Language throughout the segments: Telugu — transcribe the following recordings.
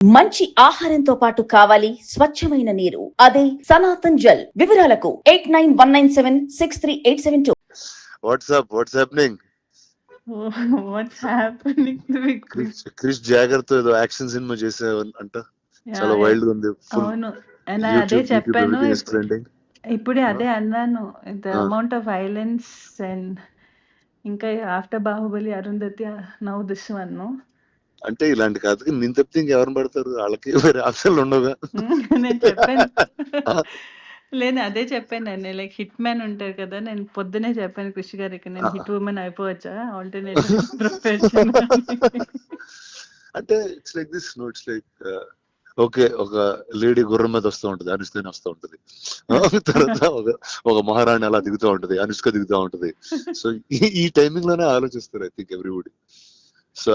మంచి ఆహారంతో పాటు కావాలి స్వచ్ఛమైన నీరు. అదే సనాతన్ జల్. వివరాలకు eight nine one nine seven six three eight seven two. What's up what's happening what's happening Krish జాగర్తో ఏదో యాక్షన్ సినిమా చేసే అంట. చాలా వైల్డ్గా ఉంది. అవును. And అదే చెప్పాను. ఇప్పుడే అదే అన్నాను. The Ah. Amount of violence and ఇంకా after Baahubali Arundhati now this one అంటే ఇలాంటి కథకి నేను తప్పితే ఇంకెవరిని పడతారు? వాళ్ళకి వేరే ఆప్షన్లు ఉండవుగా. నేను చెప్పాను. లేదు అదే చెప్పాను నేను లైక్ హిట్ మ్యాన్ ఉంటారు కదా నేను పొద్దునే చెప్పాను కృషి గారికి నేను హిట్ ఉమెన్ అయిపోవచ్చా? ఆల్టర్నేటివ్ ప్రొఫెషన్ అంటే it's like this no it's like okay ఒక లేడీ గుర్రం మీద వస్తూ ఉంటది అనుష్కని వస్తూ ఉంటది. తర్వాత ఒక ఒక మహారాణి అలా దిగుతూ ఉంటది అనుష్క దిగుతూ ఉంటది. సో ఈ టైమింగ్లోనే ఆలోచిస్తారు I think everybody so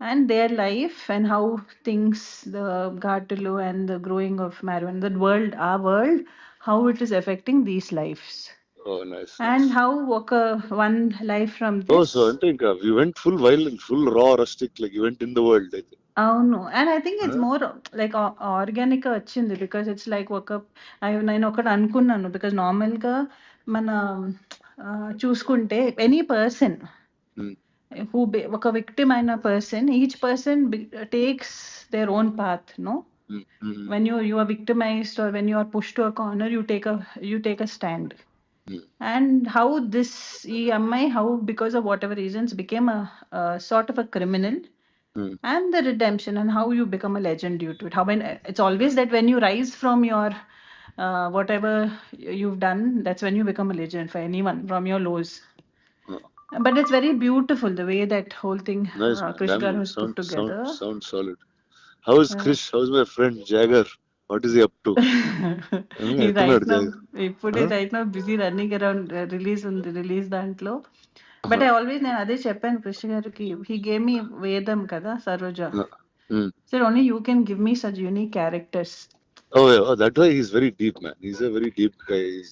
And their life and how things the ghatalu and the growing of marijuana the world our world how it is affecting these lives Oh, nice. and nice. how oka one life from Oh, this so I think uh, we went full violent, full raw, rustic, like you went in the world. I think. అవును and I think it's? More like organic వచ్చింది బికాస్ ఇట్స్ లైక్ ఒక I- నేను ఒకటి అనుకున్నాను బికాస్ నార్మల్గా మన ఆ, చూసుకుంటే any person who be, a victim and a person each person be, takes their own path no mm-hmm. when you you are victimized or when you are pushed to a corner you take a you take a stand mm-hmm. and how this EMI, how because of whatever reasons became a, a sort of a criminal Mm. and the redemption and how you become a legend due to it how when it's always that when you rise from your uh, whatever you've done that's when you become a legend for anyone from your lows but it's very beautiful the way that whole thing nice. uh, man. Krish Damn, Garu has sound, put together sound, sound solid. How is Yeah. Krish? How's my friend Jagger? What is he up to? ఈ ఎక్కడ రైట్ నౌ నడిచాయి? ఇప్పుడే Huh? Right now busy running around release ఉంది రిలీజ్ దాంట్లో బట్ ఐ ఆల్వేస్ నేను అదే చెప్పాను కృష్ణ గారికి హీ గేమ్ మీ వేదం కదా Saroja Mm. Sir only you can give me such unique characters Oh, yeah. Oh, that way he's very deep, man. He's a very deep guy. He's,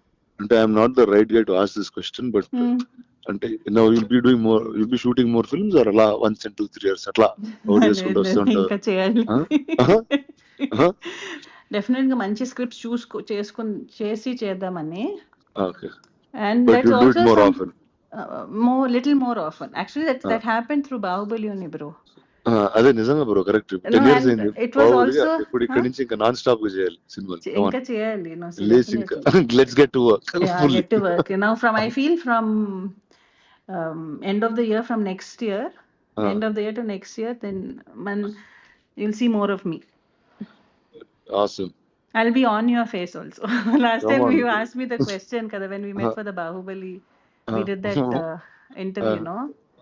అంటే I'm not the right guy to ask this question but. అంటే no will be doing more will be shooting more films or అలా once in two three years అట్లా ఓట్ చేసుకుంటూ వస్తుంటారు? ఇంకా చేయాలి. Huh? డెఫినెట్గా మంచి స్క్రిప్ట్స్ చూసుకో చేసుకుని చేసి చేద్దామని. Okay and it also more little more often actually that that happen through Baahubali only bro అదే నిజంగా bro correct No, ten years and అయింది it was బాహుబలి, also- ఇప్పుడు ఇక్కడ huh? నుంచి ఇంకా నాన్ స్టాప్ గా చేయాలి సినిమాలు ఇంకా చేయాలి no, so లేచి ఇంకా definitely. Let's get to work yeah get to work now from i feel from um, end of the year from next year Ah. end of the year to next year then man you'll see more of me awesome i'll be on your face also last Come time on. you asked me the question kada when we met Ah. for the bahubali we Ah. did that uh, interview Ah. no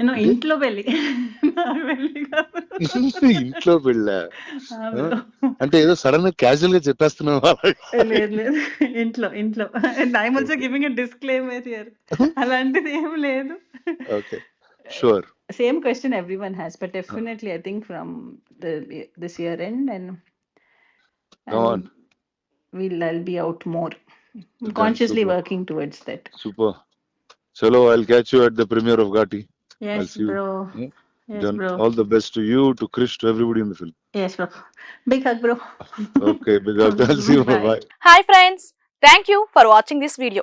నేను Okay. ఇంట్లో పెళ్ళి నా పెళ్ళి కాదు. ఇంట్లో పెళ్ళ ఆ, bro. అంటే ఏదో సడన్గా క్యాజువల్గా చెప్పేస్తున్నావు లేదు లేదు ఇంట్లో ఇంట్లో I'm also giving a disclaimer here అలాంటిది ఏం లేదు okay sure same question everyone has but definitely I think from this year end and Go on. we'll I'll be out more. That's Consciously super. working towards that. Super చలో I'll catch you at the premiere of Ghaati Yes, bro. Hmm? Yes, bro. All the best to you, to Krish, to everybody in the film. Yes, bro. Big hug, bro. okay, big hug. I'll see you. Bye. Bye. Hi, friends. Thank you for watching this video.